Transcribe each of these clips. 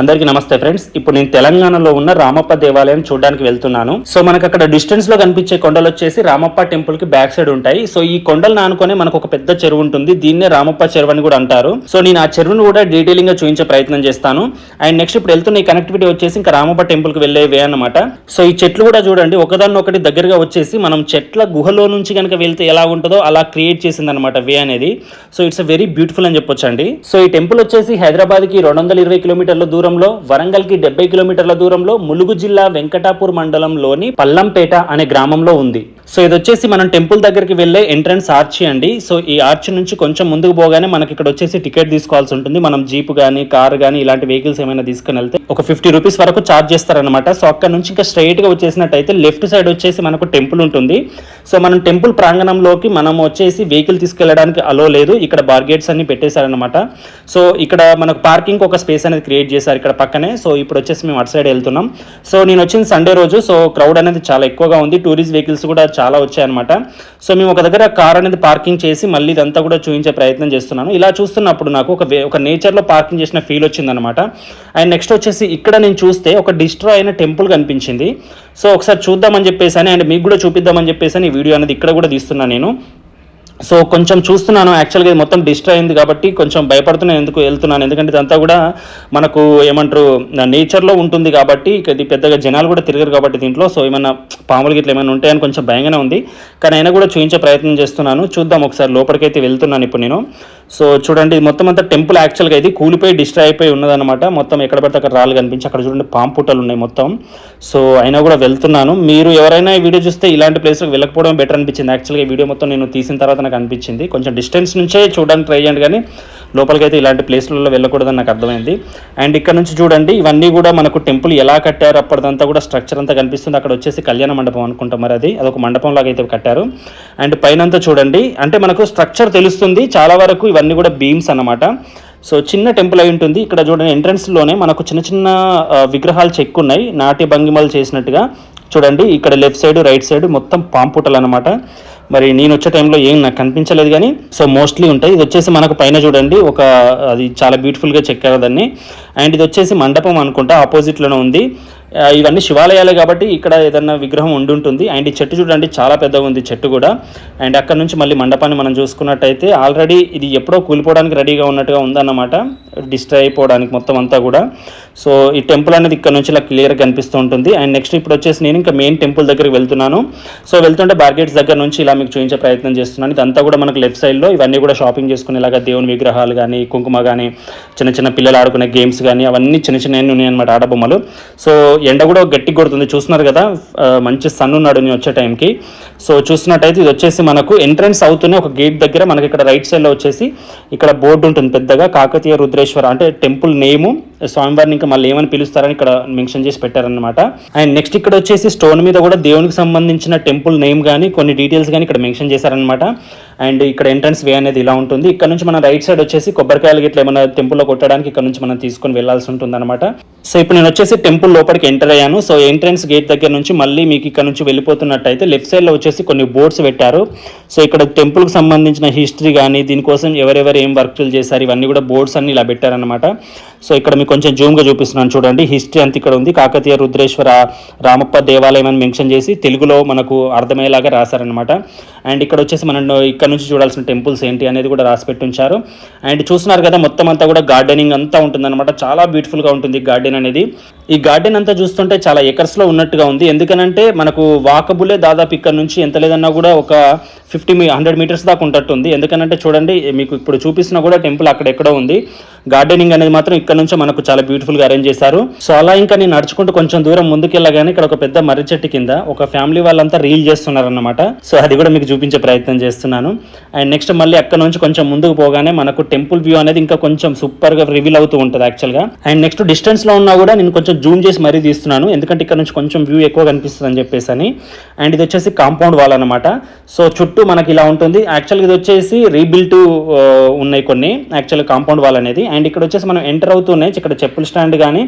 అందరికీ నమస్తే ఫ్రెండ్స్. ఇప్పుడు నేను తెలంగాణలో ఉన్న రామప్ప దేవాలయం చూడడానికి వెళ్తున్నాను. సో మనకు అక్కడ డిస్టెన్స్లో కనిపించే కొండలు వచ్చేసి రామప్ప టెంపుల్కి బ్యాక్ సైడ్ ఉంటాయి. సో ఈ కొండలు నానుకొని మనకు ఒక పెద్ద చెరువు ఉంటుంది. దీన్నే రామప్ప చెరువు అని కూడా అంటారు. సో నేను ఆ చెరువును కూడా డీటెయిలింగ్గా చూపించే ప్రయత్నం చేస్తాను. అండ్ నెక్స్ట్ ఇప్పుడు వెళ్తున్న ఈ కనెక్టివిటీ వచ్చేసి ఇంకా రామప్ప టెంపుల్కి వెళ్ళే వే అన్నమాట. సో ఈ చెట్లు కూడా చూడండి. ఒకదాన్ని ఒకటి దగ్గరగా వచ్చేసి మనం చెట్ల గుహలో నుంచి కనుక వెళ్తే ఎలా ఉంటుందో అలా క్రియేట్ చేసింది అనమాట వే అనేది. సో ఇట్స్ వెరీ బ్యూటిఫుల్ అని చెప్పొచ్చండి. సో ఈ టెంపుల్ వచ్చేసి హైదరాబాద్కి రెండు వందల ఇరవై కిలోమీటర్ల దూరంలో వరంగల్కి డెబ్బై కిలోమీటర్ల దూరంలో ములుగు జిల్లా వెంకటాపూర్ మండలంలోని పల్లంపేట అనే గ్రామంలో ఉంది. సో ఇది వచ్చేసి మనం టెంపుల్ దగ్గరికి వెళ్ళే ఎంట్రన్స్ ఆర్చి అండి. సో ఈ ఆర్చి నుంచి కొంచెం ముందుకు పోగానే మనకి ఇక్కడ వచ్చేసి టికెట్ తీసుకోవాల్సి ఉంటుంది. మనం జీప్ కానీ కార్ కానీ ఇలాంటి వెహికల్స్ ఏమైనా తీసుకుని వెళ్తే ఒక ఫిఫ్టీ రూపీస్ వరకు చార్జ్ చేస్తారనమాట సో అక్కడ నుంచి ఇంకా స్ట్రైట్గా వచ్చేసినట్టయితే లెఫ్ట్ సైడ్ వచ్చేసి మనకు టెంపుల్ ఉంటుంది. సో మనం టెంపుల్ ప్రాంగణంలోకి మనం వచ్చేసి వెహికల్ తీసుకెళ్ళడానికి అలో లేదు. ఇక్కడ బార్గేట్స్ అన్ని పెట్టేశారనమాట సో ఇక్కడ మనకు పార్కింగ్ ఒక స్పేస్ అనేది క్రియేట్ చేశారు ఇక్కడ పక్కనే. సో ఇప్పుడు వచ్చేసి మేము అటు సైడ్ వెళ్తున్నాం. సో నేను వచ్చింది సండే రోజు. సో క్రౌడ్ అనేది చాలా ఎక్కువగా ఉంది. టూరిస్ట్ వెహికల్స్ కూడా చాలా వచ్చాయన్నమాట. సో మేము ఒక దగ్గర కార్ అనేది పార్కింగ్ చేసి మళ్ళీ ఇదంతా కూడా చూపించే ప్రయత్నం చేస్తున్నాను. ఇలా చూస్తున్నప్పుడు నాకు ఒక ఒక నేచర్లో పార్కింగ్ చేసిన ఫీల్ వచ్చిందనమాట అండ్ నెక్స్ట్ వచ్చేసి ఇక్కడ నేను చూస్తే ఒక డిస్ట్రాయ్ అయిన టెంపుల్ కనిపించింది. సో ఒకసారి చూద్దామని చెప్పేసి అని అండ్ మీకు కూడా చూపిద్దామని చెప్పేసి అని ఈ వీడియో అనేది ఇక్కడ కూడా తీస్తున్నాను నేను. సో కొంచెం చూస్తున్నాను యాక్చువల్గా ఇది మొత్తం డిస్ట్రాయ్ అయింది కాబట్టి కొంచెం భయపడుతున్నాను ఎందుకు వెళ్తున్నాను? ఎందుకంటే ఇదంతా కూడా మనకు ఏమంటారు నేచర్లో ఉంటుంది కాబట్టి ఇది పెద్దగా జనాలు కూడా తిరగరు కాబట్టి దీంట్లో. సో ఏమైనా పాములు గిట్ల ఏమైనా ఉంటాయని కొంచెం భయంగానే ఉంది. కానీ అయినా కూడా చూపించే ప్రయత్నం చేస్తున్నాను. చూద్దాం ఒకసారి లోపలికైతే వెళ్తున్నాను ఇప్పుడు నేను. సో చూడండి మొత్తం అంతా టెంపుల్ యాక్చువల్గా ఇది కూలిపోయి డిస్ట్రాయ్ అయిపోయి ఉన్నదన్నమాట. మొత్తం ఎక్కడ పడితే అక్కడ రాళ్ళు కనిపించి అక్కడ చూడండి పాము పుట్టలు ఉన్నాయి మొత్తం. సో అయినా కూడా వెళ్తున్నాను. మీరు ఎవరైనా ఈ వీడియో చూస్తే ఇలాంటి ప్లేస్కి వెళ్ళకపోవడం బెటర్ అనిపించింది. యాక్చువల్గా ఈ వీడియో మొత్తం నేను తీసిన తర్వాత నాకు అనిపించింది కొంచెం డిస్టెన్స్ నుంచే చూడడానికి ట్రై చేయండి కానీ లోపలికైతే ఇలాంటి ప్లేస్లలో వెళ్ళకూడదని నాకు అర్థమైంది. అండ్ ఇక్కడ నుంచి చూడండి ఇవన్నీ కూడా మనకు టెంపుల్ ఎలా కట్టారు అప్పటిదంతా కూడా స్ట్రక్చర్ అంతా కనిపిస్తుంది. అక్కడ వచ్చేసి కళ్యాణ మండపం అనుకుంటాం మరి అది. అదొక మండపం లాగా అయితే కట్టారు. అండ్ పైనంతా చూడండి అంటే మనకు స్ట్రక్చర్ తెలుస్తుంది. చాలా వరకు ఇవన్నీ కూడా బీమ్స్ అన్నమాట. సో చిన్న టెంపుల్ అయి ఉంటుంది. ఇక్కడ చూడండి ఎంట్రన్స్లోనే మనకు చిన్న చిన్న విగ్రహాలు చెక్కు ఉన్నాయి. నాట్య భంగిమలు చేసినట్టుగా చూడండి ఇక్కడ లెఫ్ట్ సైడ్ రైట్ సైడ్ మొత్తం పాంపుటలు అనమాట మరి నేను వచ్చే టైంలో ఏం నాకు కనిపించలేదు కానీ సో మోస్ట్లీ ఉంటాయి. ఇది వచ్చేసి మనకు పైన చూడండి ఒక అది చాలా బ్యూటిఫుల్గా చెక్కారు దాన్ని. అండ్ ఇది వచ్చేసి మండపం అనుకుంటా ఆపోజిట్లోనే ఉంది. ఇవన్నీ శివాలయాలే కాబట్టి ఇక్కడ ఏదన్నా విగ్రహం ఉండి ఉంటుంది. అండ్ ఈ చెట్టు చూడండి చాలా పెద్దగా ఉంది చెట్టు కూడా. అండ్ అక్కడ నుంచి మళ్ళీ మండపాన్ని మనం చూసుకున్నట్టయితే ఆల్రెడీ ఇది ఎప్పుడో కూలిపోవడానికి రెడీగా ఉన్నట్టుగా ఉందన్నమాట. డిస్ట్రై అయిపోవడానికి మొత్తం అంతా కూడా. సో ఈ టెంపుల్ అనేది ఇక్కడ నుంచి ఇలా క్లియర్గా కనిపిస్తూ ఉంటుంది. అండ్ నెక్స్ట్ ఇప్పుడు వచ్చేసి నేను ఇంకా మెయిన్ టెంపుల్ దగ్గరికి వెళ్తున్నాను. సో వెళ్తుంటే బార్గేట్స్ దగ్గర నుంచి ఇలా మీకు చూపించే ప్రయత్నం చేస్తున్నాను. ఇదంతా కూడా మనకు లెఫ్ట్ సైడ్లో ఇవన్నీ కూడా షాపింగ్ చేసుకునేలాగా దేవుని విగ్రహాలు కానీ కుంకుమ కానీ చిన్న చిన్న పిల్లలు ఆడుకునే గేమ్స్ కానీ అవన్నీ చిన్న చిన్న ఉన్నాయి అనమాట ఆడబొమ్మలు సో ఎండ కూడా గట్టి కొడుతుంది. చూస్తున్నారు కదా మంచి సన్ ఉన్నాడు నేను వచ్చే టైంకి సో చూస్తున్నట్టయితే ఇది వచ్చేసి మనకు ఎంట్రన్స్ అవుతూనే ఒక గేట్ దగ్గర మనకి ఇక్కడ రైట్ సైడ్లో వచ్చేసి ఇక్కడ బోర్డు ఉంటుంది పెద్దగా. కాకతీయ రుద్రేశ్వర అంటే టెంపుల్ నేము స్వామివారిని ఇంకా మళ్ళీ ఏమని పిలుస్తారని ఇక్కడ మెన్షన్ చేసి పెట్టారనమాట అండ్ నెక్స్ట్ ఇక్కడ వచ్చేసి స్టోన్ మీద కూడా దేవునికి సంబంధించిన టెంపుల్ నేమ్ కానీ కొన్ని డీటెయిల్స్ కానీ ఇక్కడ మెన్షన్ చేశారనమాట అండ్ ఇక్కడ ఎంట్రన్స్ వే అనేది ఇలా ఉంటుంది. ఇక్కడ నుంచి మనం రైట్ సైడ్ వచ్చేసి కొబ్బరికాయలు గిట్ల ఏమైనా టెంపుల్లో కొట్టడానికి ఇక్కడ నుంచి మనం తీసుకొని వెళ్ళాల్సి ఉంటుంది అనమాట సో ఇప్పుడు నేను వచ్చేసి టెంపుల్ లోపలికి ఎంటర్ అయ్యాను. సో ఎంట్రన్స్ గేట్ దగ్గర నుంచి మళ్ళీ మీకు ఇక్కడ నుంచి వెళ్ళిపోతున్నట్టయితే లెఫ్ట్ సైడ్లో వచ్చేసి కొన్ని బోర్డ్స్ పెట్టారు. సో ఇక్కడ టెంపుల్కి సంబంధించిన హిస్టరీ కానీ దీనికోసం ఎవరెవరు ఏం వర్క్లు చేశారు ఇవన్నీ కూడా బోర్డ్స్ అన్ని ఇలా పెట్టారనమాట సో ఇక్కడ మీకు కొంచెం జూమ్గా చూపిస్తున్నాను చూడండి. హిస్టరీ అంత ఇక్కడ ఉంది. కాకతీయ రుద్రేశ్వర రామప్ప దేవాలయం అని మెన్షన్ చేసి తెలుగులో మనకు అర్థమయ్యేలాగా రాశారనమాట అండ్ ఇక్కడ వచ్చేసి మనం ఇక్కడ ఇక్కడ నుంచి చూడాల్సిన టెంపుల్స్ ఏంటి అనేది కూడా రాసి పెట్టి ఉంచారు అండ్ చూస్తున్నారు కదా మొత్తం అంతా కూడా గార్డెనింగ్ అంతా ఉంటుందన్నమాట. చాలా బ్యూటిఫుల్గా ఉంటుంది గార్డెన్ అనేది. ఈ గార్డెన్ అంతా చూస్తుంటే చాలా ఎకర్స్లో ఉన్నట్టుగా ఉంది. ఎందుకనంటే మనకు వాకబులే దాదాపు ఇక్కడ నుంచి ఎంత లేదన్నా కూడా ఒక ఫిఫ్టీ మీ హండ్రెడ్ మీటర్స్ దాకా ఉంటట్టుంది. ఎందుకనంటే చూడండి మీకు ఇప్పుడు చూపిస్తున్నా కూడా టెంపుల్ అక్కడ ఎక్కడో ఉంది. గార్డెనింగ్ అనేది మాత్రం ఇక్కడ నుంచి మనకు చాలా బ్యూటిఫుల్గా అరేంజ్ చేశారు. సో అలా ఇంకా నేను నడుచుకుంటూ కొంచెం దూరం ముందుకెళ్ళగానే ఇక్కడ ఒక పెద్ద మర్రి చెట్టు కింద ఒక ఫ్యామిలీ వాళ్ళంతా రీల్ చేస్తున్నారన్నమాట. సో అది కూడా మీకు చూపించే ప్రయత్నం చేస్తున్నాను. అండ్ నెక్స్ట్ మళ్ళీ అక్కడ నుంచి కొంచెం ముందుకు పోగానే మనకు టెంపుల్ వ్యూ అనేది ఇంకా కొంచెం సూపర్గా రివీల్ అవుతూ ఉంటుంది యాక్చువల్గా. అండ్ నెక్స్ట్ డిస్టెన్స్లో ఉన్నా కూడా నేను కొంచెం జూమ్ చేసి మరీ తీస్తున్నాను. ఎందుకంటే ఇక్కడ నుంచి కొంచెం వ్యూ ఎక్కువ కనిపిస్తుంది అని చెప్పేసి అని. అండ్ ఇది వచ్చేసి కాంపౌండ్ వాల్ అనమాట సో చుట్టూ మనకి ఇలా ఉంటుంది. యాక్చువల్గా ఇది వచ్చేసి రీబిల్ట్ ఉన్నాయి కొన్ని. యాక్చువల్ కాంపౌండ్ వాల్ అనేది. అండ్ ఇక్కడ వచ్చేసి మనం ఎంటర్ అవుతున్నాయి ఇక్కడ చెప్పుల స్టాండ్ కానీ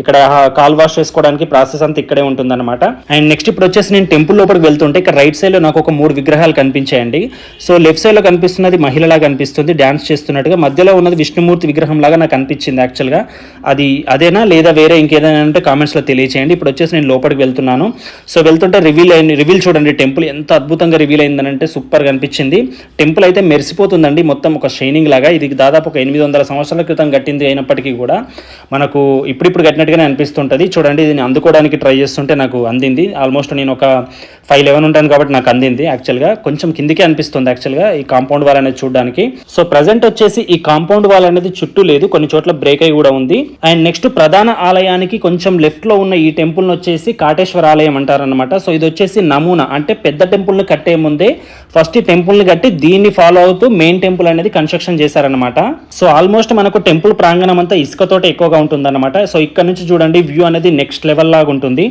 ఇక్కడ కాల్ వాష్ చేసుకోవడానికి ప్రాసెస్ అంతా ఇక్కడే ఉంటుంది అనమాట అండ్ నెక్స్ట్ ఇప్పుడు వచ్చేసి నేను టెంపుల్ లోపలికి వెళ్తుంటే ఇక్కడ రైట్ సైడ్లో నాకు ఒక మూడు విగ్రహాలు కనిపించాయండి. సో సో లెఫ్ట్ సైడ్లో కనిపిస్తున్నది మహిళలా కనిపిస్తుంది. డాన్స్ చేస్తున్నట్టుగా. మధ్యలో ఉన్నది విష్ణుమూర్తి విగ్రహం లాగా నాకు అనిపించింది యాక్చువల్గా. అది అదేనా లేదా వేరే ఇంకేదైనా అంటే కామెంట్స్లో తెలియచేయండి. ఇప్పుడు వచ్చేసి నేను లోపలికి వెళ్తున్నాను. సో వెళ్తుంటే రివీల్ అయింది. రివీల్ చూడండి. టెంపుల్ ఎంత అద్భుతంగా రివీల్ అయిందనంటే సూపర్గా అనిపించింది. టెంపుల్ అయితే మెరిసిపోతుందండి. మొత్తం ఒక షైనింగ్ లాగా. ఇది దాదాపు ఒక ఎనిమిది వందల సంవత్సరాల క్రితం కట్టింది అయినప్పటికీ కూడా. మనకు ఇప్పుడిప్పుడు కట్టినట్టుగానే అనిపిస్తుంటుంది. చూడండి ఇది అందుకోవడానికి ట్రై చేస్తుంటే నాకు అందింది. ఆల్మోస్ట్ నేను ఒక ఫైవ్ లెవెన్ ఉంటాను కాబట్టి నాకు అందింది యాక్చువల్గా. కొంచెం కిందికే అనిపిస్తుంది యాక్చువల్గా ఈ కాంపౌండ్ వాల్ అనేది చూడడానికి. సో ప్రజెంట్ వచ్చేసి ఈ కాంపౌండ్ వాల్ అనేది చుట్టూ లేదు కొన్ని చోట్ల బ్రేక్ అయి కూడా ఉంది. అండ్ నెక్స్ట్ ప్రధాన ఆలయానికి కొంచెం లెఫ్ట్లో ఉన్న ఈ టెంపుల్ వచ్చేసి కాటేశ్వర ఆలయం అంటారనమాట సో ఇది వచ్చేసి నమూనా అంటే పెద్ద టెంపుల్ని కట్టే ముందే ఫస్ట్ ఈ కట్టి దీన్ని ఫాలో అవుతూ మెయిన్ టెంపుల్ అనేది కన్స్ట్రక్షన్ చేశారనమాట సో ఆల్మోస్ట్ మనకు టెంపుల్ ప్రాంగణం అంతా ఇసుకతోటే ఎక్కువగా ఉంటుందన్నమాట. సో ఇక్కడ నుంచి చూడండి వ్యూ అనేది నెక్స్ట్ లెవెల్ లాగా ఉంటుంది.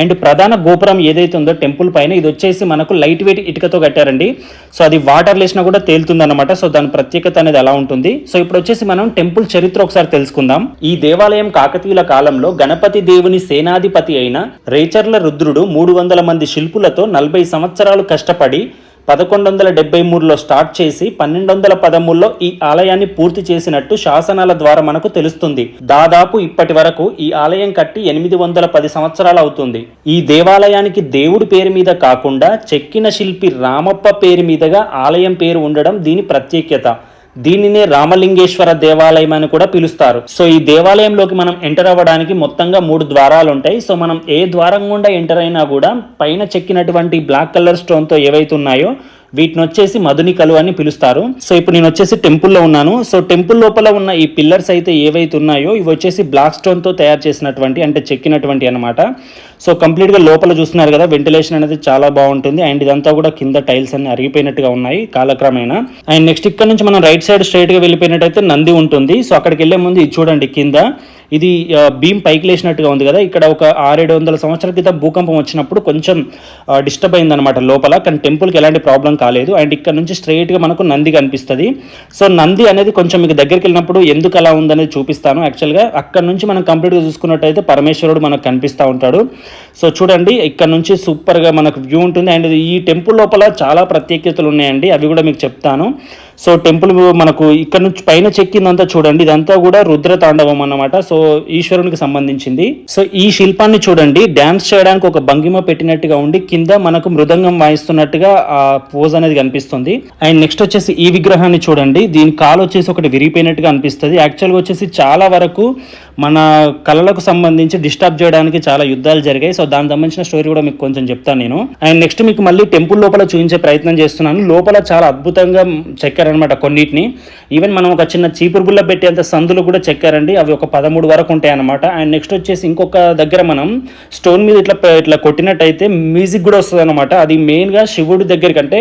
అండ్ ప్రధాన గోపురం ఏదైతే ఉందో టెంపుల్ పైన ఇది వచ్చేసి మనకు లైట్ వెయిట్ ఇటుకతో కట్టారండి. సో అది వాటర్ లేసినా కూడా తేలుతుందన్నమాట. సో దాని ప్రత్యేకత అనేది ఎలా ఉంటుంది. సో ఇప్పుడు వచ్చేసి మనం టెంపుల్ చరిత్ర ఒకసారి తెలుసుకుందాం. ఈ దేవాలయం కాకతీయుల కాలంలో గణపతి దేవుని సేనాధిపతి అయిన రేచర్ల రుద్రుడు మూడు వందల మంది శిల్పులతో నలభై సంవత్సరాలు కష్టపడి పదకొండు వందల డెబ్బై మూడులో స్టార్ట్ చేసి పన్నెండు వందల పదమూడులో ఈ ఆలయాన్ని పూర్తి చేసినట్టు శాసనాల ద్వారా మనకు తెలుస్తుంది. దాదాపు ఇప్పటి వరకు ఈ ఆలయం కట్టి ఎనిమిది వందల పది సంవత్సరాలు అవుతుంది. ఈ దేవాలయానికి దేవుడి పేరు మీద కాకుండా చెక్కిన శిల్పి రామప్ప పేరు మీదుగా ఆలయం పేరు ఉండడం దీని ప్రత్యేకత. దీనినే రామలింగేశ్వర దేవాలయం అని కూడా పిలుస్తారు. సో ఈ దేవాలయంలోకి మనం ఎంటర్ అవ్వడానికి మొత్తంగా మూడు ద్వారాలు ఉంటాయి. సో మనం ఏ ద్వారం గుండా ఎంటర్ అయినా కూడా పైన చెక్కినటువంటి బ్లాక్ కలర్ స్టోన్తో ఏవైతే ఉన్నాయో వీటిని వచ్చేసి మధునికలు అని పిలుస్తారు. సో ఇప్పుడు నేను వచ్చేసి టెంపుల్లో ఉన్నాను. సో టెంపుల్ లోపల ఉన్న ఈ పిల్లర్స్ అయితే ఏవైతే ఉన్నాయో ఇవి వచ్చేసి బ్లాక్ స్టోన్తో తయారు చేసినటువంటి అంటే చెక్కినటువంటి అనమాట సో కంప్లీట్గా లోపల చూస్తున్నారు కదా వెంటిలేషన్ అనేది చాలా బాగుంటుంది. అండ్ ఇదంతా కూడా కింద టైల్స్ అన్ని అరిగిపోయినట్టుగా ఉన్నాయి కాలక్రమేణా. అండ్ నెక్స్ట్ ఇక్కడ నుంచి మనం రైట్ సైడ్ స్ట్రైట్గా వెళ్ళిపోయినట్టయితే నంది ఉంటుంది. సో అక్కడికి వెళ్ళే ముందు ఇది చూడండి కింద. ఇది బీమ్ పైకి లేచినట్టుగా ఉంది కదా. ఇక్కడ ఒక ఆరేడు వందల సంవత్సరాల క్రితం భూకంపం వచ్చినప్పుడు కొంచెం డిస్టర్బ్ అయింది అనమాట లోపల. కానీ టెంపుల్కి ఎలాంటి ప్రాబ్లం కాలేదు. అండ్ ఇక్కడ నుంచి స్ట్రైట్గా మనకు నంది కనిపిస్తుంది. సో నంది అనేది కొంచెం మీకు దగ్గరికి వెళ్ళినప్పుడు ఎందుకు అలా ఉందనేది చూపిస్తాను. యాక్చువల్గా అక్కడ నుంచి మనం కంప్లీట్గా చూసుకున్నట్టయితే పరమేశ్వరుడు మనకు కనిపిస్తూ ఉంటాడు. సో చూడండి ఇక్కడ నుంచి సూపర్గా మనకు వ్యూ ఉంటుంది. అండ్ ఈ టెంపుల్ లోపల చాలా ప్రత్యేకతలు ఉన్నాయండి. అవి కూడా మీకు చెప్తాను. సో టెంపుల్ మనకు ఇక్కడ నుంచి పైన చెక్కిందంతా చూడండి ఇదంతా కూడా రుద్ర తాండవం అన్నమాట. సో ఈశ్వరునికి సంబంధించింది. సో ఈ శిల్పాన్ని చూడండి డ్యాన్స్ చేయడానికి ఒక భంగిమ పెట్టినట్టుగా ఉండి కింద మనకు మృదంగం వాయిస్తున్నట్టుగా ఆ పోజ్ అనేది కనిపిస్తుంది. అండ్ నెక్స్ట్ వచ్చేసి ఈ విగ్రహాన్ని చూడండి దీని కాలు వచ్చేసి ఒకటి విరిగిపోయినట్టుగా అనిపిస్తుంది. యాక్చువల్గా వచ్చేసి చాలా వరకు మన కళలకు సంబంధించి డిస్టర్బ్ చేయడానికి చాలా యుద్ధాలు జరిగాయి. సో దానికి సంబంధించిన స్టోరీ కూడా మీకు కొంచెం చెప్తాను నేను. అండ్ నెక్స్ట్ మీకు మళ్ళీ టెంపుల్ లోపల చూపించే ప్రయత్నం చేస్తున్నాను. లోపల చాలా అద్భుతంగా చెక్కారనమాట కొన్నిటిని. ఈవెన్ మనం ఒక చిన్న చీపురు గుల్ల పెట్టేంత సందులు కూడా చెక్కారండి. అవి ఒక పదమూడు వరకు ఉంటాయి అనమాట అండ్ నెక్స్ట్ వచ్చేసి ఇంకొక దగ్గర మనం స్టోన్ మీద ఇట్లా ఇట్లా కొట్టినట్టయితే మ్యూజిక్ కూడా వస్తుంది అనమాట అది మెయిన్గా శివుడి దగ్గరికి అంటే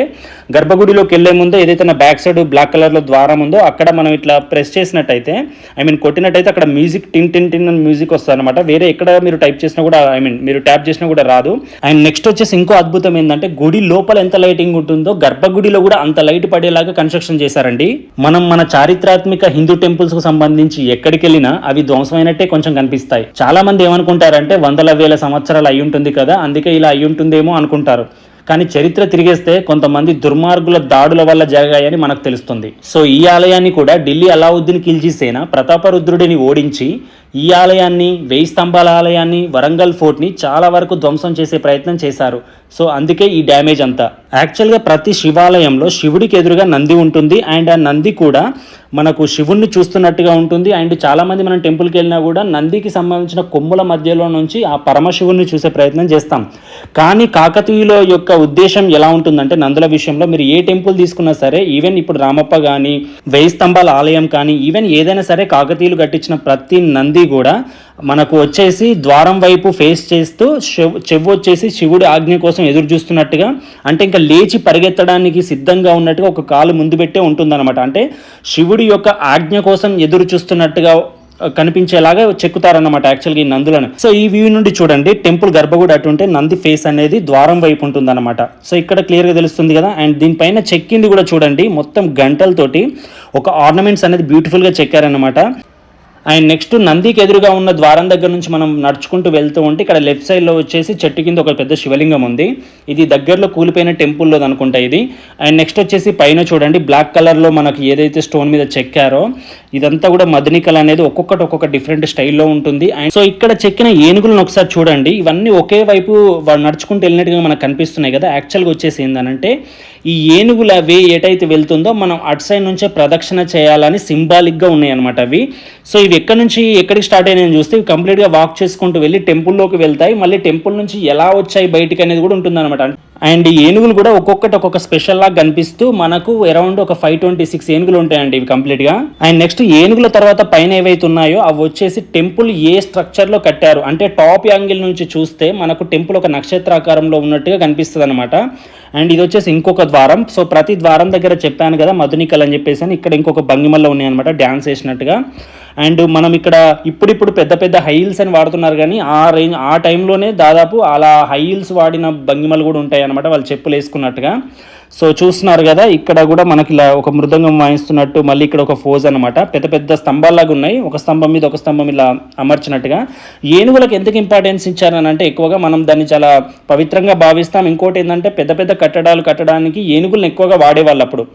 గర్భగుడిలోకి వెళ్ళే ముందు ఏదైతే నా బ్యాక్ సైడ్ బ్లాక్ కలర్లో ద్వారం ఉందో అక్కడ మనం ఇట్లా ప్రెస్ చేసినట్టయితే ఐ మీన్ కొట్టినట్టయితే అక్కడ మ్యూజిక్ టిన్ టిన్ టిన్ అని మ్యూజిక్ వస్తుంది అనమాట వేరే ఎక్కడ మీరు టైప్ చేసినా కూడా ఐ మీన్ మీరు ట్యాప్ చేసినా కూడా రాదు. అండ్ నెక్స్ట్ వచ్చేసి ఇంకో అద్భుతం ఏంటంటే గుడి లోపల ఎంత లైటింగ్ ఉంటుందో గర్భగుడిలో కూడా అంత లైట్ పడేలాగా కన్స్ట్రక్షన్ చేశారండి. మనం మన చారిత్రాత్మక హిందూ టెంపుల్స్కు సంబంధించి ఎక్కడికి వెళ్ళినా అవి ధ్వంసమైనట్టే కొంచెం కనిపిస్తాయి. చాలా మంది ఏమనుకుంటారంటే వందల వేల సంవత్సరాలు అయి ఉంటుంది కదా అందుకే ఇలా అయి ఉంటుందేమో అనుకుంటారు. కానీ చరిత్ర తిరిగేస్తే కొంతమంది దుర్మార్గుల దాడుల వల్ల జరిగాయని మనకు తెలుస్తుంది. సో ఈ ఆలయాన్ని కూడా ఢిల్లీ అలావుద్దీన్ ఖిల్జీ సేన ప్రతాపరుద్రుడిని ఓడించి ఈ ఆలయాన్ని వెయ్యి స్తంభాల ఆలయాన్ని వరంగల్ ఫోర్ట్ని చాలా వరకు ధ్వంసం చేసే ప్రయత్నం చేశారు. సో అందుకే ఈ డ్యామేజ్ అంతా. యాక్చువల్గా ప్రతి శివాలయంలో శివుడికి ఎదురుగా నంది ఉంటుంది. అండ్ ఆ నంది కూడా మనకు శివుణ్ణి చూస్తున్నట్టుగా ఉంటుంది. అండ్ చాలామంది మనం టెంపుల్కి వెళ్ళినా కూడా నందికి సంబంధించిన కొమ్ముల మధ్యలో నుంచి ఆ పరమశివుణ్ణి చూసే ప్రయత్నం చేస్తాం. కానీ కాకతీయుల యొక్క ఉద్దేశం ఎలా ఉంటుందంటే నందుల విషయంలో మీరు ఏ టెంపుల్ తీసుకున్నా సరే ఈవెన్ ఇప్పుడు రామప్ప కానీ వెయ్యి స్తంభాల ఆలయం కానీ ఈవెన్ ఏదైనా సరే కాకతీయులు కట్టించిన ప్రతి నంది కూడా మనకు వచ్చేసి ద్వారం వైపు ఫేస్ చేస్తూ చెవు వచ్చేసి శివుడి ఆజ్ఞ కోసం ఎదురు చూస్తున్నట్టుగా అంటే ఇంకా లేచి పరిగెత్తడానికి సిద్ధంగా ఉన్నట్టుగా ఒక కాలు ముందు పెట్టే ఉంటుందన్నమాట. అంటే శివుడి యొక్క ఆజ్ఞ కోసం ఎదురు చూస్తున్నట్టుగా కనిపించేలాగా చెక్కుతారన్నమాట యాక్చువల్గా ఈ నందులను. సో ఈ వ్యూ నుండి చూడండి టెంపుల్ గర్భగుడి అటుంటే నంది ఫేస్ అనేది ద్వారం వైపు ఉంటుంది అనమాట సో ఇక్కడ క్లియర్గా తెలుస్తుంది కదా అండ్ దీనిపైన చెక్కింది కూడా చూడండి మొత్తం గంటలతోటి ఒక ఆర్నమెంట్స్ అనేది బ్యూటిఫుల్గా చెక్కారనమాట అండ్ నెక్స్ట్ నందికి ఎదురుగా ఉన్న ద్వారం దగ్గర నుంచి మనం నడుచుకుంటూ వెళ్తూ ఉంటే ఇక్కడ లెఫ్ట్ సైడ్లో వచ్చేసి చెట్టు కింద ఒక పెద్ద శివలింగం ఉంది. ఇది దగ్గరలో కూలిపోయిన టెంపుల్లో అనుకుంటా ఇది. అండ్ నెక్స్ట్ వచ్చేసి పైన చూడండి బ్లాక్ కలర్లో మనకి ఏదైతే స్టోన్ మీద చెక్కారో ఇదంతా కూడా మదనికల్ అనేది ఒక్కొక్కటి ఒక్కొక్క డిఫరెంట్ స్టైల్లో ఉంటుంది. అండ్ సో ఇక్కడ చెక్కిన ఏనుగులను ఒకసారి చూడండి. ఇవన్నీ ఒకే వైపు నడుచుకుంటూ వెళ్ళినట్టుగా మనకు కనిపిస్తున్నాయి కదా. యాక్చువల్గా వచ్చేసి ఏంటంటే ఈ ఏనుగుల వే ఏటైతే వెళ్తుందో మనం అటు సైడ్ నుంచే ప్రదక్షిణ చేయాలని సింబాలిక్గా ఉన్నాయి అనమాట అవి. సో ఇవి ఎక్కడి నుంచి ఎక్కడికి స్టార్ట్ అయినాయని చూస్తే కంప్లీట్గా వాక్ చేసుకుంటూ వెళ్ళి టెంపుల్లోకి వెళ్తాయి. మళ్ళీ టెంపుల్ నుంచి ఎలా వచ్చాయి బయటికి అనేది కూడా ఉంటుంది అనమాట అండ్ ఏనుగులు కూడా ఒక్కొక్కటి ఒక్కొక్క స్పెషల్ లాగా కనిపిస్తూ మనకు అరౌండ్ ఒక ఫైవ్ ట్వంటీ సిక్స్ ఏనుగులు ఉంటాయండి ఇవి కంప్లీట్గా. అండ్ నెక్స్ట్ ఏనుగుల తర్వాత పైన ఏవైతే ఉన్నాయో అవి వచ్చేసి టెంపుల్ ఏ స్ట్రక్చర్లో కట్టారు. అంటే టాప్ యాంగిల్ నుంచి చూస్తే మనకు టెంపుల్ ఒక నక్షత్రాకారంలో ఉన్నట్టుగా కనిపిస్తుంది అనమాట అండ్ ఇది వచ్చేసి ఇంకొక ద్వారం. సో ప్రతి ద్వారం దగ్గర చెప్పాను కదా మధునికల్ అని చెప్పేసి అని ఇక్కడ ఇంకొక భంగిమల్లో ఉన్నాయి అనమాట డ్యాన్స్ వేసినట్టుగా అండ్ మనం ఇక్కడ ఇప్పుడిప్పుడు పెద్ద పెద్ద హైల్స్ అని వాడుతున్నారు కానీ ఆ రేంజ్ ఆ టైంలోనే దాదాపు అలా హైల్స్ వాడిన భంగిమలు కూడా ఉంటాయి అనమాట వాళ్ళు చెప్పులు వేసుకున్నట్టుగా. సో చూస్తున్నారు కదా ఇక్కడ కూడా మనకి ఇలా ఒక మృదంగం వాయిస్తున్నట్టు మళ్ళీ ఇక్కడ ఒక ఫోజ్ అనమాట పెద్ద పెద్ద స్తంభాల్లాగా ఉన్నాయి. ఒక స్తంభం మీద ఒక స్తంభం ఇలా అమర్చినట్టుగా. ఏనుగులకు ఎందుకు ఇంపార్టెన్స్ ఇచ్చారని అంటే ఎక్కువగా మనం దాన్ని చాలా పవిత్రంగా భావిస్తాం. ఇంకోటి ఏంటంటే పెద్ద పెద్ద కట్టడాలు కట్టడానికి ఏనుగులను ఎక్కువగా వాడేవాళ్ళు అప్పుడు.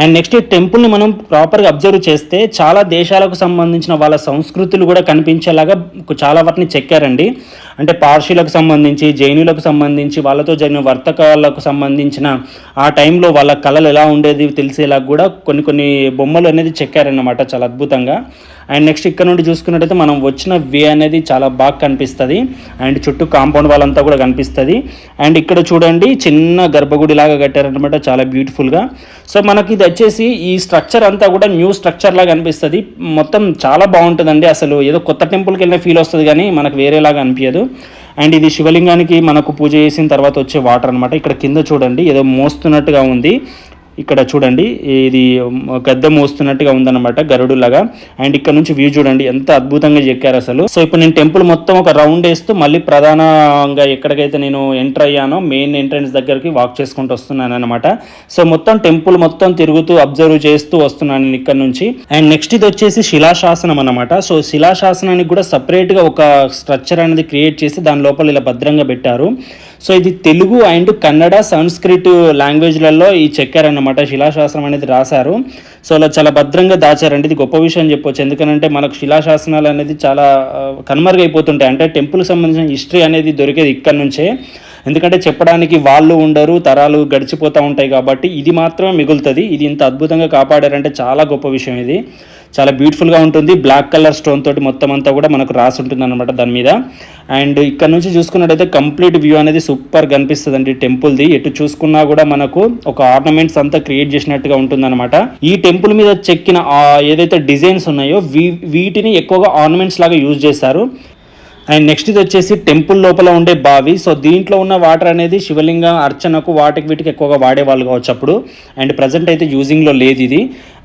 అండ్ నెక్స్ట్ ఈ టెంపుల్ని మనం ప్రాపర్గా అబ్జర్వ్ చేస్తే చాలా దేశాలకు సంబంధించిన వాళ్ళ సంస్కృతులు కూడా కనిపించేలాగా చాలా వాటిని చెక్కారండి. అంటే పార్షులకు సంబంధించి జైనులకు సంబంధించి వాళ్ళతో జరిగిన వర్తకాలకు సంబంధించిన ఆ టైంలో వాళ్ళ కళలు ఎలా ఉండేది తెలిసేలా కూడా కొన్ని కొన్ని బొమ్మలు అనేది చెక్కారనమాట చాలా అద్భుతంగా. అండ్ నెక్స్ట్ ఇక్కడ నుండి చూసుకున్నట్టయితే మనం వచ్చిన వే అనేది చాలా బాగా కనిపిస్తుంది. అండ్ చుట్టూ కాంపౌండ్ వాళ్ళంతా కూడా కనిపిస్తుంది. అండ్ ఇక్కడ చూడండి చిన్న గర్భగుడి లాగా కట్టారనమాట చాలా బ్యూటిఫుల్గా సో మనకి ఇది వచ్చేసి ఈ స్ట్రక్చర్ అంతా కూడా న్యూ స్ట్రక్చర్ లాగా అనిపిస్తుంది. మొత్తం చాలా బాగుంటుందండి. అసలు ఏదో కొత్త టెంపుల్కి వెళ్ళిన ఫీల్ వస్తుంది కానీ మనకు వేరేలాగా అనిపించదు అండ్ ఇది శివలింగానికి మనకు పూజ చేసిన తర్వాత వచ్చే వాటర్ అనమాట ఇక్కడ కింద చూడండి ఏదో మోస్తున్నట్టుగా ఉంది. ఇక్కడ చూడండి ఇది గద్దె మోస్తున్నట్టుగా ఉందన్నమాట గరుడులాగా. అండ్ ఇక్కడ నుంచి వ్యూ చూడండి ఎంత అద్భుతంగా చెక్కారు అసలు. సో ఇప్పుడు నేను టెంపుల్ మొత్తం ఒక రౌండ్ వేస్తూ మళ్ళీ ప్రధానంగా ఎక్కడికైతే నేను ఎంటర్ అయ్యానో మెయిన్ ఎంట్రన్స్ దగ్గరికి వాక్ చేసుకుంటూ వస్తున్నాను అనమాట సో మొత్తం టెంపుల్ మొత్తం తిరుగుతూ అబ్జర్వ్ చేస్తూ వస్తున్నాను నేను ఇక్కడ నుంచి. అండ్ నెక్స్ట్ ఇది వచ్చేసి శిలాశాసనం అనమాట సో శిలాశాసనానికి కూడా సపరేట్గా ఒక స్ట్రక్చర్ అనేది క్రియేట్ చేసి దాని లోపల ఇలా భద్రంగా పెట్టారు. సో ఇది తెలుగు అండ్ కన్నడ సంస్కృత్ లాంగ్వేజ్లలో ఈ చెక్కారన్నమాట. శిలాశాసనం అనేది రాశారు. సో అలా చాలా భద్రంగా దాచారండి. ఇది గొప్ప విషయం చెప్పొచ్చు. ఎందుకంటే మనకు శిలాశాసనాలు అనేది చాలా కనుమరుగైపోతుంటాయి. అంటే టెంపుల్కి సంబంధించిన హిస్టరీ అనేది దొరికేది ఇక్కడ నుంచే. ఎందుకంటే చెప్పడానికి వాళ్ళు ఉండరు తరాలు గడిచిపోతూ ఉంటాయి కాబట్టి ఇది మాత్రమే మిగులుతుంది. ఇది ఇంత అద్భుతంగా కాపాడారంటే చాలా గొప్ప విషయం ఇది. చాలా బ్యూటిఫుల్గా ఉంటుంది. బ్లాక్ కలర్ స్టోన్ తోటి మొత్తం అంతా కూడా మనకు రాసి ఉంటుంది అనమాట దాని మీద. అండ్ ఇక్కడ నుంచి చూసుకున్నట్టయితే కంప్లీట్ వ్యూ అనేది సూపర్ కనిపిస్తుంది అండి టెంపుల్ది. ఎటు చూసుకున్నా కూడా మనకు ఒక ఆర్నమెంట్స్ అంతా క్రియేట్ చేసినట్టుగా ఉంటుందన్నమాట. ఈ టెంపుల్ మీద చెక్కిన ఏదైతే డిజైన్స్ ఉన్నాయో వీటిని ఎక్కువగా ఆర్నమెంట్స్ లాగా యూజ్ చేశారు. అండ్ నెక్స్ట్ ఇది వచ్చేసి టెంపుల్ లోపల ఉండే బావి. సో దీంట్లో ఉన్న వాటర్ అనేది శివలింగ అర్చనకు వాటికి వీటికి ఎక్కువగా వాడేవాళ్ళు కావచ్చు అప్పుడు. అండ్ ప్రజెంట్ అయితే యూజింగ్లో లేదు ఇది.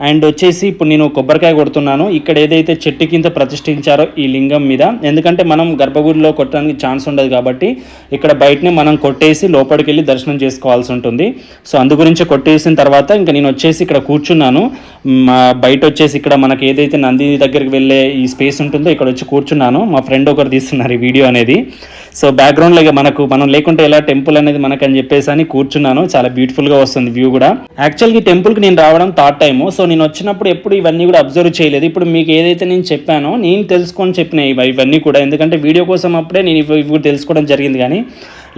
అండ్ వచ్చేసి ఇప్పుడు నేను కొబ్బరికాయ కొడుతున్నాను. ఇక్కడ ఏదైతే చెట్టు కింద ప్రతిష్ఠించారో ఈ లింగం మీద. ఎందుకంటే మనం గర్భగుడిలో కొట్టడానికి ఛాన్స్ ఉండదు కాబట్టి ఇక్కడ బయటనే మనం కొట్టేసి లోపలికి వెళ్ళి దర్శనం చేసుకోవాల్సి ఉంటుంది. సో అందు గురించి కొట్టేసిన తర్వాత ఇంకా నేను వచ్చేసి ఇక్కడ కూర్చున్నాను. మా బయట వచ్చేసి ఇక్కడ మనకి ఏదైతే నంది దగ్గరికి వెళ్ళే ఈ స్పేస్ ఉంటుందో ఇక్కడ వచ్చి కూర్చున్నాను. మా ఫ్రెండ్ ఒకరు చేస్తున్నారు ఈ వీడియో అనేది. సో బ్యాక్గ్రౌండ్లో ఇక మనకు మనం లేకుంటే ఎలా టెంపుల్ అనేది మనకు అని చెప్పేసి అని కూర్చున్నాను. చాలా బ్యూటిఫుల్గా వస్తుంది వ్యూ కూడా. యాక్చువల్గా ఈ టెంపుల్కి నేను రావడం థర్డ్ టైము సో నేను వచ్చినప్పుడు ఎప్పుడు ఇవన్నీ కూడా అబ్జర్వ్ చేయలేదు. ఇప్పుడు మీకు ఏదైతే నేను చెప్పానో నేను తెలుసుకొని చెప్పిన ఇవన్నీ కూడా. ఎందుకంటే వీడియో కోసం అప్పుడే నేను ఇవి తెలుసుకోవడం జరిగింది కానీ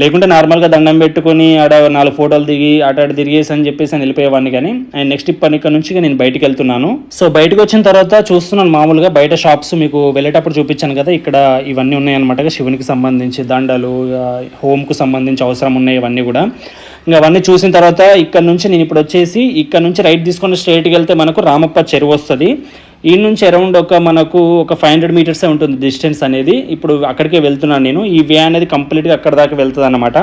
లేకుంటే నార్మల్గా దండం పెట్టుకొని ఆడ నాలుగు ఫోటోలు దిగి ఆటాడు తిరిగేసి అని చెప్పేసి అని వెళ్ళిపోయేవాడిని కానీ అండ్ నెక్స్ట్ ఇప్పటి ఇక్కడ నుంచి నేను బయటకు వెళ్తున్నాను. సో బయటకు వచ్చిన తర్వాత చూస్తున్నాను మామూలుగా బయట షాప్స్ మీకు వెళ్ళేటప్పుడు చూపించాను కదా ఇక్కడ ఇవన్నీ ఉన్నాయన్నమాట శివునికి సంబంధించి దండలు హోమ్కు సంబంధించి అవసరం ఉన్నాయి ఇవన్నీ కూడా. ఇంకా అవన్నీ చూసిన తర్వాత ఇక్కడ నుంచి నేను ఇప్పుడు వచ్చేసి ఇక్కడ నుంచి రైట్ తీసుకొని స్ట్రైట్కి వెళ్తే మనకు రామప్ప చెరువు వస్తుంది. ఈ నుంచి అరౌండ్ ఒక మనకు ఒక ఫైవ్ హండ్రెడ్ మీటర్సే ఉంటుంది డిస్టెన్స్ అనేది. ఇప్పుడు అక్కడికే వెళ్తున్నాను నేను. ఈ వే అనేది కంప్లీట్గా అక్కడ దాకా వెళ్తుంది అనమాట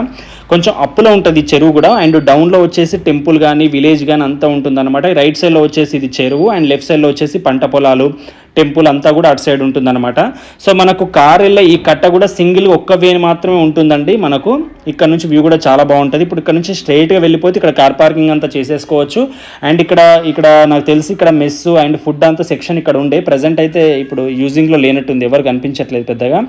కొంచెం అప్పులో ఉంటుంది చెరువు కూడా. అండ్ డౌన్లో వచ్చేసి టెంపుల్ కానీ విలేజ్ కానీ అంతా ఉంటుంది అనమాట రైట్ సైడ్లో వచ్చేసి ఇది చెరువు. అండ్ లెఫ్ట్ సైడ్లో వచ్చేసి పంట పొలాలు. టెంపుల్ అంతా కూడా అటు సైడ్ ఉంటుందన్నమాట. సో మనకు కార్ వెళ్ళే ఈ కట్ట కూడా సింగిల్ ఒక్క వేని మాత్రమే ఉంటుందండి మనకు. ఇక్కడ నుంచి వ్యూ కూడా చాలా బాగుంటుంది. ఇప్పుడు ఇక్కడ నుంచి స్ట్రైట్గా వెళ్ళిపోతే ఇక్కడ కార్ పార్కింగ్ అంతా చేసేసుకోవచ్చు. అండ్ ఇక్కడ ఇక్కడ నాకు తెలిసి ఇక్కడ మెస్ అండ్ ఫుడ్ అంతా సెక్షన్ ఇక్కడ ఉండే. ప్రజెంట్ అయితే ఇప్పుడు యూజింగ్లో లేనట్టుంది. ఎవరు కనిపించట్లేదు పెద్దగా.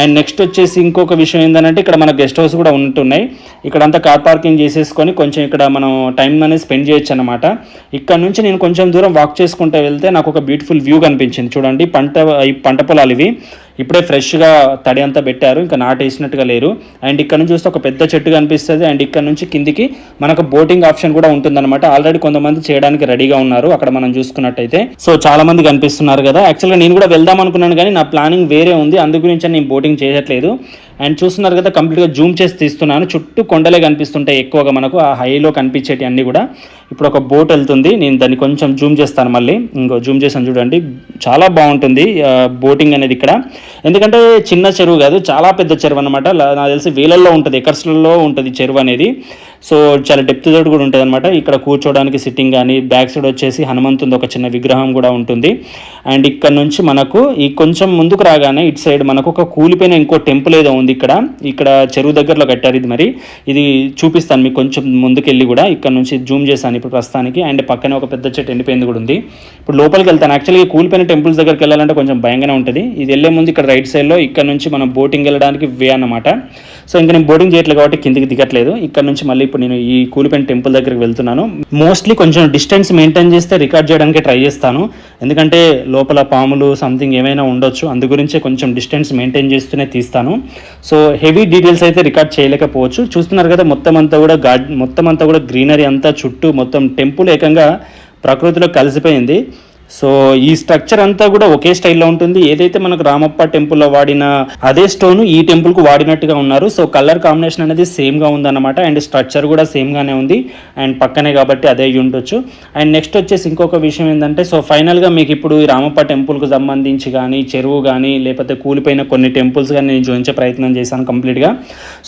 అండ్ నెక్స్ట్ వచ్చేసి ఇంకొక విషయం ఏంటంటే ఇక్కడ మన గెస్ట్ హౌస్ కూడా ఉంటున్నాయి. ఇక్కడ అంతా కార్ పార్కింగ్ చేసేసుకొని కొంచెం ఇక్కడ మనం టైం అనేది స్పెండ్ చేయొచ్చు అనమాట ఇక్కడ నుంచి నేను కొంచెం దూరం వాక్ చేసుకుంటూ వెళ్తే నాకు ఒక బ్యూటిఫుల్ వ్యూ కనిపించింది. చూడండి పంట ఈ పంట పొలాలు ఇవి. ఇప్పుడే ఫ్రెష్గా తడి అంతా పెట్టారు ఇంకా నాటేసినట్టుగా లేరు. అండ్ ఇక్కడ నుంచి చూస్తే ఒక పెద్ద చెట్టు కనిపిస్తుంది. అండ్ ఇక్కడ నుంచి కిందికి మనకు బోటింగ్ ఆప్షన్ కూడా ఉంటుందన్నమాట. ఆల్రెడీ కొంతమంది చేయడానికి రెడీగా ఉన్నారు అక్కడ మనం చూసుకున్నట్టయితే. సో చాలా మంది కనిపిస్తున్నారు కదా. యాక్చువల్గా నేను కూడా వెళ్దాం అనుకున్నాను కానీ నా ప్లానింగ్ వేరే ఉంది. అందు గురించి నేను బోటింగ్ చేయట్లేదు. అండ్ చూస్తున్నారు కదా కంప్లీట్గా జూమ్ చేసి తీస్తున్నాను. చుట్టూ కొండలే కనిపిస్తుంటాయి ఎక్కువగా మనకు. ఆ హైలో కనిపించేటి అన్నీ కూడా. ఇప్పుడు ఒక బోట్ వెళ్తుంది. నేను దాన్ని కొంచెం జూమ్ చేస్తాను మళ్ళీ. ఇంకో జూమ్ చేసాను చూడండి. చాలా బాగుంటుంది బోటింగ్ అనేది ఇక్కడ. ఎందుకంటే చిన్న చెరువు కాదు చాలా పెద్ద చెరువు అనమాట నాకు తెలిసి వేలల్లో ఉంటుంది ఎకర్స్లలో ఉంటుంది చెరువు అనేది. సో చాలా డెప్త్ తోటి కూడా ఉంటుంది అనమాట ఇక్కడ కూర్చోవడానికి సిట్టింగ్ కానీ బ్యాక్ సైడ్ వచ్చేసి హనుమంతుంది ఒక చిన్న విగ్రహం కూడా ఉంటుంది. అండ్ ఇక్కడ నుంచి మనకు ఈ కొంచెం ముందుకు రాగానే ఇటు సైడ్ మనకు ఒక కూలిపోయిన ఇంకో టెంపుల్ ఏదో ఉంది ఇక్కడ. ఇక్కడ చెరువు దగ్గరలో కట్టారు ఇది మరి. ఇది చూపిస్తాను మీకు కొంచెం ముందుకెళ్ళి కూడా. ఇక్కడ నుంచి జూమ్ చేశాను ఇప్పుడు ప్రస్తుతానికి. అండ్ పక్కనే ఒక పెద్ద చెట్టు ఎండిపోయింది కూడా ఉంది. ఇప్పుడు లోపలికి వెళ్తాను. యాక్చువల్గా కూలిపోయిన టెంపుల్స్ దగ్గరికి వెళ్ళాలంటే కొంచెం భయంగానే ఉంటుంది. ఇది వెళ్ళే ముందు ఇక్కడ రైట్ సైడ్లో ఇక్కడ నుంచి మనం బోటింగ్ వెళ్ళడానికి వే అన్నమాట. సో ఇంకా నేను బోర్డింగ్ చేయట్లేదు కాబట్టి కిందికి దిగట్లేదు. ఇక్కడ నుంచి మళ్ళీ ఇప్పుడు నేను ఈ కూలిపోయిన టెంపుల్ దగ్గరికి వెళ్తున్నాను. మోస్ట్లీ కొంచెం డిస్టెన్స్ మెయింటైన్ చేస్తే రికార్డ్ చేయడానికి ట్రై చేస్తాను. ఎందుకంటే లోపల పాములు సంథింగ్ ఏమైనా ఉండొచ్చు. అందు గురించే కొంచెం డిస్టెన్స్ మెయింటైన్ చేస్తూనే తీస్తాను. సో హెవీ డీటెయిల్స్ అయితే రికార్డ్ చేయలేకపోవచ్చు. చూస్తున్నారు కదా మొత్తం అంతా కూడా గార్డ్ మొత్తం అంతా కూడా గ్రీనరీ అంతా చుట్టూ మొత్తం టెంపుల్ ఏకంగా ప్రకృతిలో కలిసిపోయింది. సో ఈ స్ట్రక్చర్ అంతా కూడా ఒకే స్టైల్లో ఉంటుంది. ఏదైతే మనకు రామప్ప టెంపుల్లో వాడిన అదే స్టోన్ ఈ టెంపుల్కు వాడినట్టుగా ఉన్నారు. సో కలర్ కాంబినేషన్ అనేది సేమ్గా ఉందన్నమాట. అండ్ స్ట్రక్చర్ కూడా సేమ్గానే ఉంది. అండ్ పక్కనే కాబట్టి అదే ఉండొచ్చు. అండ్ నెక్స్ట్ వచ్చేసి ఇంకొక విషయం ఏంటంటే సో ఫైనల్గా మీకు ఇప్పుడు ఈ రామప్ప టెంపుల్కు సంబంధించి కానీ చెరువు కానీ లేకపోతే కూలిపోయిన కొన్ని టెంపుల్స్ కానీ నేను చూపించే ప్రయత్నం చేశాను కంప్లీట్గా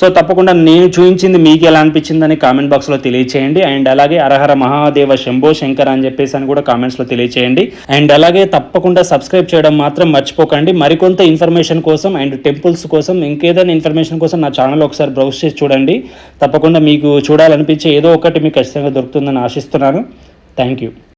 సో తప్పకుండా నేను చూపించింది మీకు ఎలా అనిపించిందని కామెంట్ బాక్స్లో తెలియచేయండి. అండ్ అలాగే అరహర మహాదేవ శంభో శంకర్ అని చెప్పేసి అని కూడా కామెంట్స్లో తెలియచేయండి. అండ్ అలాగే తప్పకుండా సబ్స్క్రైబ్ చేయడం మాత్రం మర్చిపోకండి. మరికొంత ఇన్ఫర్మేషన్ కోసం అండ్ టెంపుల్స్ కోసం ఇంకేదైనా ఇన్ఫర్మేషన్ కోసం నా ఛానల్ ఒకసారి బ్రౌజ్ చేసి చూడండి. తప్పకుండా మీకు చూడాలనిపించే ఏదో ఒకటి మీకు ఖచ్చితంగా దొరుకుతుందని ఆశిస్తున్నాను. Thank you.